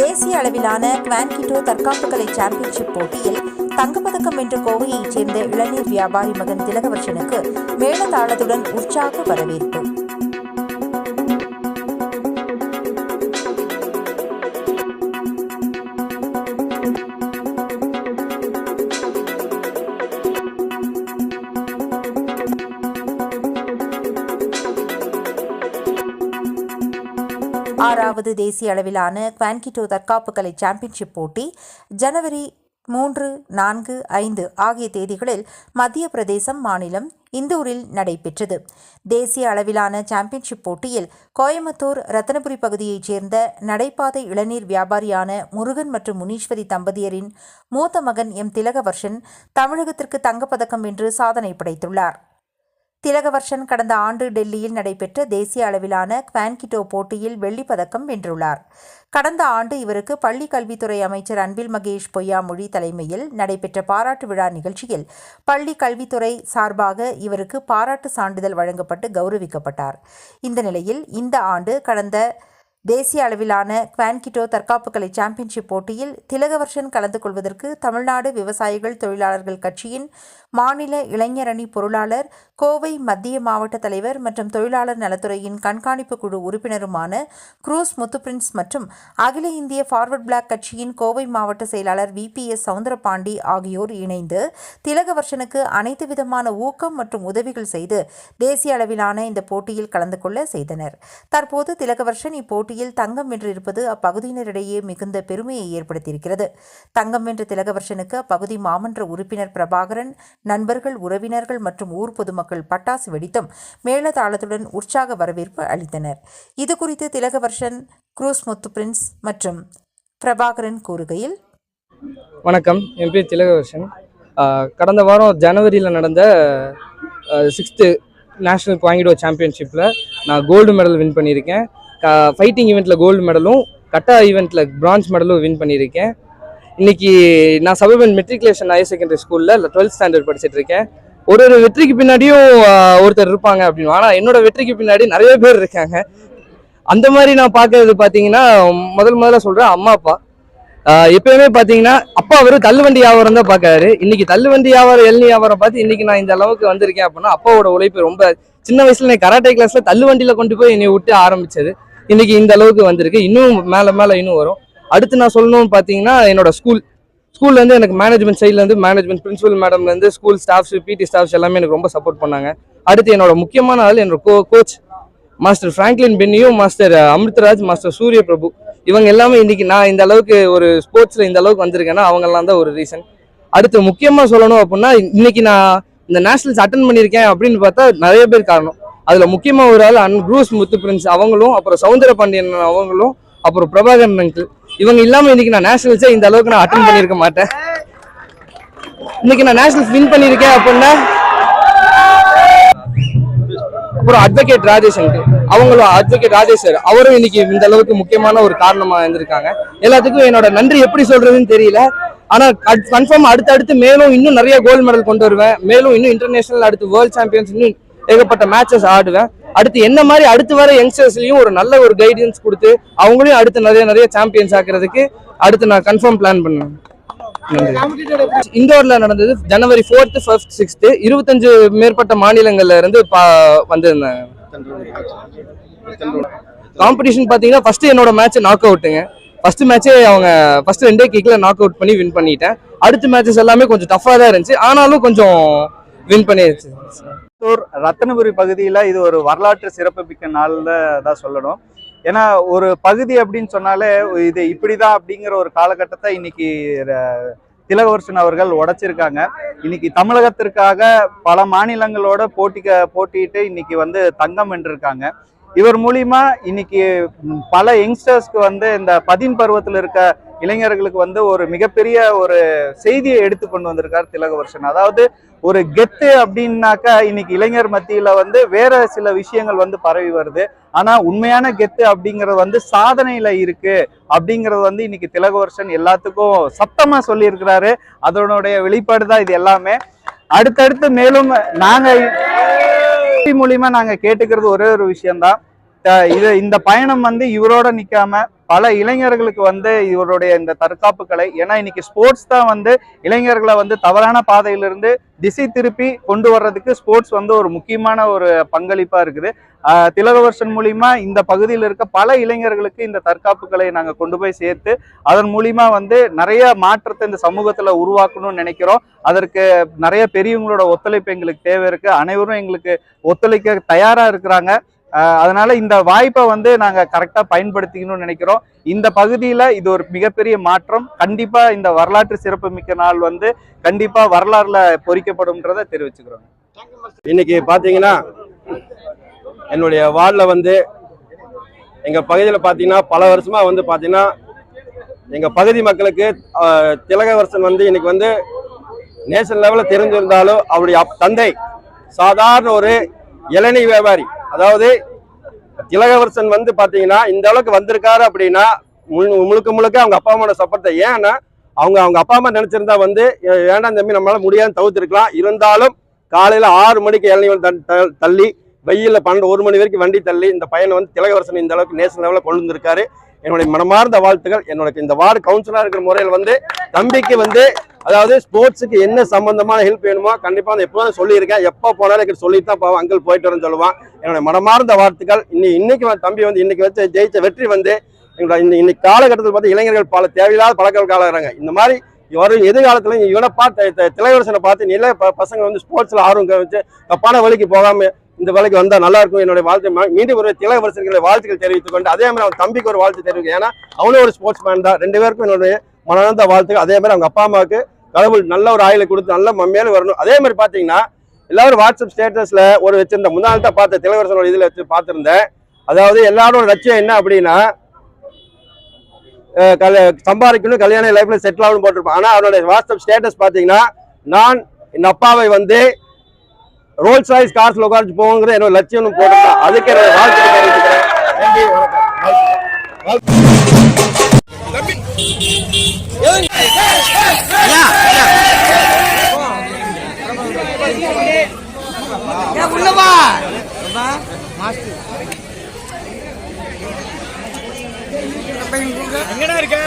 தேசிய அளவிலான குவான்கிட்டோ தற்காப்பு கலை சாம்பியன்ஷிப் போட்டியில் தங்கப்பதக்கம் வென்ற கோவையைச் சேர்ந்த இளநீர் வியாபாரி மகன் திலகவர்ஷனுக்கு மேளதாளத்துடன் உற்சாக வரவேற்பு. ஆறாவது தேசிய அளவிலான குவான்கிட்டோ தற்காப்பு கலை சாம்பியன்ஷிப் போட்டி ஜனவரி மூன்று நான்கு ஐந்து ஆகிய தேதிகளில் மத்திய பிரதேசம் மாநிலம் இந்தூரில் நடைபெற்றது. தேசிய அளவிலான சாம்பியன்ஷிப் போட்டியில் கோயம்புத்தூர் ரத்தனபுரி பகுதியைச் சேர்ந்த நடைபாதை இளநீர் வியாபாரியான முருகன் மற்றும் முனீஸ்வரி தம்பதியரின் மூத்த மகன் எம். திலகவர்ஷன் தமிழகத்திற்கு தங்கப்பதக்கம் வென்று சாதனை படைத்துள்ளார். திலகவர்ஷன் கடந்த ஆண்டு டெல்லியில் நடைபெற்ற தேசிய அளவிலான குவான்கிட்டோ போட்டியில் வெள்ளிப்பதக்கம் வென்றுள்ளார். கடந்த ஆண்டு இவருக்கு பள்ளி கல்வித்துறை அமைச்சர் அன்பில் மகேஷ் பொய்யாமொழி தலைமையில் நடைபெற்ற பாராட்டு விழா நிகழ்ச்சியில் பள்ளி கல்வித்துறை சார்பாக இவருக்கு பாராட்டு சான்றிதழ் வழங்கப்பட்டு கௌரவிக்கப்பட்டார். இந்த நிலையில் இந்த ஆண்டு கடந்த தேசிய அளவிலான குவான்கிட்டோ தற்காப்புக்கலை சாம்பியன்ஷிப் போட்டியில் திலகவர்ஷன் கலந்து கொள்வதற்கு தமிழ்நாடு விவசாயிகள் தொழிலாளர்கள் கட்சியின் மாநில இளைஞரணி பொருளாளர் கோவை மத்திய மாவட்ட தலைவர் மற்றும் தொழிலாளர் நலத்துறையின் கண்காணிப்பு குழு உறுப்பினருமான குரூஸ் முத்துப்பிரின்ஸ் மற்றும் அகில இந்திய ஃபார்வர்ட் பிளாக் கட்சியின் கோவை மாவட்ட செயலாளர் வி. பி. எஸ். சவுந்தரபாண்டி ஆகியோர் இணைந்து திலகவர்ஷனுக்கு அனைத்து விதமான ஊக்கம் மற்றும் உதவிகள் செய்து தேசிய அளவிலான இந்த போட்டியில் கலந்து கொள்ள செய்தனர். தற்போது திலகவர்ஷன் போட்டியில் தங்கம் வென்றிருப்பது அப்பகுதியினரிடையே மிகுந்த பெருமையை ஏற்படுத்தியிருக்கிறது. தங்கம் வென்ற திலகவர்ஷனுக்கு அப்பகுதி மாமன்ற உறுப்பினர் பிரபாகரன் நண்பர்கள் உறவினர்கள் மற்றும் ஊர் பொதுமக்கள் பட்டாசு வெடித்தும் மேளதாளத்துடன் உற்சாக வரவேற்பு அளித்தனர். இது குறித்து திலகவர்ஷன் குரூஸ் முத்து பிரின்ஸ் மற்றும் பிரபாகரன் கூறுகையில் வணக்கம். என் பேர் திலகவர்ஷன் கடந்த வாரம் ஜனவரியில் நடந்த சிக்ஸ்த்து நேஷ்னல் குவாங்கிடோ சாம்பியன்ஷிப்பில் நான் கோல்டு மெடல் வின் பண்ணியிருக்கேன். ஃபைட்டிங் ஈவெண்ட்டில் கோல்டு மெடலும் கட்டா ஈவெண்ட்டில் பிரான்ஸ் மெடலும் வின் பண்ணியிருக்கேன் இன்னைக்கு நான் சபர்பன் மெட்ரிகுலேஷன் ஹையர் செகண்டரி ஸ்கூலில் டுவெல்த் ஸ்டாண்டர்ட் படிச்சுட்டு இருக்கேன். ஒரு ஒரு வெற்றிக்கு பின்னாடியும் ஒருத்தர் இருப்பாங்க அப்படின்னு. ஆனால் என்னோட வெற்றிக்கு பின்னாடி நிறைய பேர் இருக்காங்க. அந்த மாதிரி நான் பார்க்கறது பார்த்தீங்கன்னா முதல் முதல்ல சொல்கிறேன் அம்மா அப்பா. எப்பயுமே பார்த்தீங்கன்னா அப்பா அவர் தள்ளுவண்டி வியாபாரம் தான் பார்க்காரு இன்னைக்கு தள்ளுவண்டி வியாபாரம் எள்ளி வியாபாரம் பார்த்து இன்னைக்கு நான் இந்த அளவுக்கு வந்திருக்கேன் அப்படின்னா அப்பாவோட உழைப்பு ரொம்ப சின்ன வயசுல நான் கராட்டே கிளாஸ்ல தள்ளுவண்டியில கொண்டு போய் என்னை விட்டு ஆரம்பிச்சது. இன்னைக்கு இந்த அளவுக்கு வந்திருக்கு. இன்னும் மேலே மேலே இன்னும் வரும். அடுத்து நான் சொல்லணும்னு பார்த்தீங்கன்னா என்னோட ஸ்கூல் ஸ்கூல்லேருந்து எனக்கு மேனேஜ்மெண்ட் சைட்லேருந்து மேனேஜ்மெண்ட் பிரின்சிபல் மேடம்லேருந்து ஸ்கூல் ஸ்டாஃப்ஸ் பிடி ஸ்டாஃப்ஸ் எல்லாமே எனக்கு ரொம்ப சப்போர்ட் பண்ணாங்க. அடுத்து என்னோட முக்கியமான ஆள் என்னோட கோ கோச் மாஸ்டர் ஃப்ராங்க்லின் பென்னியும் மாஸ்டர் அமிர்தராஜ் மாஸ்டர் சூரிய பிரபு இவங்க எல்லாமே இன்னைக்கு நான் இந்த அளவுக்கு ஒரு ஸ்போர்ட்ஸில் இந்த அளவுக்கு வந்திருக்கேன்னா அவங்கெல்லாம் தான் ஒரு ரீசன் அடுத்து முக்கியமாக சொல்லணும் அப்படின்னா இன்னைக்கு நான் இந்த நேஷனல்ஸ் அட்டன் பண்ணியிருக்கேன் அப்படின்னு பார்த்தா நிறைய பேர் காரணம். அதுல முக்கியமா ஒரு ஆள் அன் குரூஸ் முத்து பிரின்ஸ் அவங்களும் அப்புறம் சவுந்தர பாண்டியன் அவங்களும் அப்புறம் பிரபாகரன் அங்கிள் இவங்க இல்லாம இன்னைக்கு நான் நேஷனல்ஸே இந்த அளவுக்கு நான் அட்டன் பண்ணியிருக்க மாட்டேன். இன்னைக்கு நான் நேஷனல்ஸ் வின் பண்ணியிருக்கேன் அப்படின்னா அப்புறம் அட்வொகேட் ராஜேஷ் அங்கிள். அவங்களும் அட்வொகேட் ராஜேஷ் சார் அவரும் இன்னைக்கு இந்த அளவுக்கு முக்கியமான ஒரு காரணமா இருந்திருக்காங்க. எல்லாத்துக்கும் என்னோட நன்றி எப்படி சொல்றதுன்னு தெரியல. ஆனா கன்ஃபார்ம் அடுத்தடுத்து மேலும் இன்னும் நிறைய கோல்டு மெடல் கொண்டு வருவேன். மேலும் இன்னும் இன்டர்நேஷனல் அடுத்து வேர்ல்ட் சாம்பியன்ஸ் இன்னும் ஏகப்பட்ட மேட்சஸ் ஆடுவேன். அடுத்து என்ன மாதிரி அடுத்து வர யங்ஸ்டர்ஸ்லையும் ஒரு நல்ல ஒரு கைடன்ஸ் கொடுத்து அவங்களையும் அடுத்து நிறைய நிறைய சாம்பியன்ஸ் ஆக்குறதுக்கு அடுத்து நான் கன்ஃபார்ம் பிளான் பண்ணேன் இந்தோர்ல நடந்தது ஜனவரி ஃபோர்த் ஃபர்ஸ்ட் சிக்ஸ்த் இருபத்தஞ்சு மேற்பட்ட மாநிலங்கள்ல இருந்து பா வந்திருந்தாங்க காம்படிஷன் பாத்தீங்கன்னா ஃபர்ஸ்ட் என்னோட மேட்ச் நாக் அவுட்டுங்க ஃபர்ஸ்ட் மேட்சே அவங்க ஃபர்ஸ்ட் ரெண்டே கிக்ல நாக் அவுட் பண்ணி வின் பண்ணிட்டேன். அடுத்த மேட்சஸ் எல்லாமே கொஞ்சம் டஃபா தான் இருந்துச்சு. ஆனாலும் கொஞ்சம் வின் பண்ணிருச்சு கோயம்புத்தூர் ரத்தனபுரி பகுதியில் இது ஒரு வரலாற்று சிறப்புமிக்க நாளில் தான் சொல்லணும். ஏன்னா ஒரு பகுதி அப்படின்னு சொன்னாலே இது இப்படிதான் அப்படிங்கிற ஒரு காலகட்டத்தை இன்னைக்கு ர- திலகவர்ஷன் அவர்கள் உடைச்சிருக்காங்க. இன்னைக்கு தமிழகத்திற்காக பல மாநிலங்களோட போட்டிக்க போட்டிட்டு இன்னைக்கு வந்து தங்கம் வென்றிருக்காங்க. இவர் மூலியமா இன்னைக்கு பல யங்ஸ்டர்ஸ்க்கு வந்து இந்த பதின் பருவத்தில் இருக்க இளைஞர்களுக்கு வந்து ஒரு மிகப்பெரிய ஒரு செய்தியை எடுத்து கொண்டு வந்திருக்கார் திலகவர்ஷன். அதாவது ஒரு கெத்து அப்படின்னாக்கா இன்னைக்கு இளைஞர் மத்தியில வந்து வேற சில விஷயங்கள் வந்து பரவி வருது. ஆனா உண்மையான கெத்து அப்படிங்கிறது வந்து சாதனையில இருக்கு அப்படிங்கிறது வந்து இன்னைக்கு திலகவர்ஷன் எல்லாத்துக்கும் சத்தமா சொல்லியிருக்கிறாரு. அதனுடைய வெளிப்பாடு தான் இது எல்லாமே. அடுத்தடுத்து மேலும் நாங்க மூலியமா நாங்க கேட்டுக்கிறது ஒரே ஒரு விஷயம்தான். இது இந்த பயணம் வந்து இவரோட நிக்காம பல இளைஞர்களுக்கு வந்து இவருடைய இந்த தற்காப்பு கலை ஏன்னா இன்னைக்கு ஸ்போர்ட்ஸ் தான் வந்து இளைஞர்களை வந்து தவறான பாதையிலிருந்து திசை திருப்பி கொண்டு வர்றதுக்கு ஸ்போர்ட்ஸ் வந்து ஒரு முக்கியமான ஒரு பங்களிப்பா இருக்குது. திலகவர்ஷன் மூலியமா இந்த பகுதியில் இருக்க பல இளைஞர்களுக்கு இந்த தற்காப்பு கலையை நாங்கள் கொண்டு போய் சேர்த்து அதன் மூலியமா வந்து நிறைய மாற்றத்தை இந்த சமூகத்துல உருவாக்கணும்னு நினைக்கிறோம். அதற்கு நிறைய பெரியவங்களோட ஒத்துழைப்பு எங்களுக்கு தேவை இருக்கு. அனைவரும் எங்களுக்கு ஒத்துழைக்க தயாரா இருக்கிறாங்க. அதனால இந்த வாய்ப்பை வந்து நாங்க கரெக்டா பயன்படுத்திக்கணும்னு நினைக்கிறோம். இந்த பகுதியில இது ஒரு மிகப்பெரிய மாற்றம். கண்டிப்பா இந்த வரலாற்று சிறப்புமிக்க நாள் வந்து கண்டிப்பா வரலாறுல பொறிக்கப்படும்ன்றதை தெரிவிச்சுக்கிறோம் இன்னைக்கு பார்த்தீங்கன்னா என்னுடைய வார்டில் வந்து எங்கள் பகுதியில் பார்த்தீங்கன்னா பல வருஷமாக வந்து பார்த்தீங்கன்னா எங்கள் பகுதி மக்களுக்கு திலகவரசன் வந்து இன்னைக்கு வந்து நேஷனல் லெவலில் தெரிஞ்சிருந்தாலும் அவருடைய தந்தை சாதாரண ஒரு இளநீ வியாபாரி. அதாவது திலகவரசன் வந்து பார்த்தீங்கன்னா இந்த அளவுக்கு வந்திருக்காரு அப்படின்னா முழு- முழுக்க முழுக்க அவங்க அப்பா அம்மாவோட சப்போர்ட்டை ஏன்னா அவங்க அவங்க அப்பா அம்மா நினைச்சிருந்தா வந்து வேண்டாம் தம்பி நம்மளால முடியாது தவிர்த்துருக்கலாம். இருந்தாலும் காலையில ஆறு மணிக்கு இளநீர் தள்ளி வெயிலில் பன்னெண்டு ஒரு மணி வரைக்கும் வண்டி தள்ளி இந்த பையனை வந்து திலகவரசன் இந்த அளவுக்கு நேஷனல் லெவலில் கொண்டு வந்திருக்காரு. என்னுடைய மனமார்ந்த வாழ்த்துக்கள். என்னோட இந்த வார்டு கவுன்சிலராக இருக்கிற முறையில் வந்து தம்பிக்கு வந்து அதாவது ஸ்போர்ட்ஸுக்கு என்ன சம்பந்தமான ஹெல்ப் வேணுமோ கண்டிப்பாக நான் எப்போதும் சொல்லியிருக்கேன். எப்போ போனாலும் எனக்கு சொல்லி தான் போவேன். அங்கிள் போயிட்டு வரேன்னு சொல்லுவான். என்னோட மனமார்ந்த வாழ்த்துக்கள். இன்னி இன்னைக்கு தம்பி வந்து இன்னைக்கு வச்சு ஜெயிச்ச வெற்றி வந்து எங்களோட இந்த இன்னைக்கு காலகட்டத்தில் பார்த்து இளைஞர்கள் பல தேவையில்லாத பழக்கங்கள் காலகிறாங்க இந்த மாதிரி வரும் எதிர்காலத்துல இவனை பார்த்து த- பார்த்து நில பசங்க வந்து ஸ்போர்ட்ஸ்ல ஆர்வம் வச்சு தப்பான வழிக்கு போகாம இந்த வேலைக்கு வந்தால் நல்லா இருக்கும் என்னுடைய வாழ்த்து மீண்டும் ஒரு திலகவரசர்களை வாழ்த்துக்கள் தெரிவித்துக் கொண்டு அதே மாதிரி அவன் தம்பிக்கு ஒரு வாழ்த்து தெரிவிக்கும் ஏன்னா அவனும் ஒரு ஸ்போர்ட்ஸ் மேன் தான். ரெண்டு பேருக்கும் என்னுடைய மனநந்த வாழ்த்துக்கள். அதே மாதிரி அவங்க அப்பா அம்மாவுக்கு கடவுள் நல்ல ஒரு ஆயிலை கொடுத்து நல்ல மேலும் வரணும். அதே மாதிரி பார்த்தீங்கன்னா எல்லாரும் வாட்ஸ்அப் ஸ்டேட்டஸில் ஒரு வச்சிருந்த முன்னாள் தான் பார்த்த திலகரசனோட இதில் வச்சு பார்த்துருந்தேன். அதாவது எல்லாரோட லட்சியம் என்ன அப்படின்னா சம்பாதிக்கணும் கல்யாண லைஃப்ல செட்டில் ஆகணும் போட்டிருப்பான் ஆனா அவனுடைய வாட்ஸ்அப் ஸ்டேட்டஸ் பாத்தீங்கன்னா நான் என் அப்பாவை வந்து ரோல்ஸ் ராய்ஸ் கார்ஸ்ல உட்காந்து போகணுங்கிற என்னோட லட்சியம் போட்டிருக்கான் அதுக்கு என்னோட வாழ்த்து தெரிவிச்சுக்கிறேன். நன்றி வணக்கம். எங்கடா இருக்க?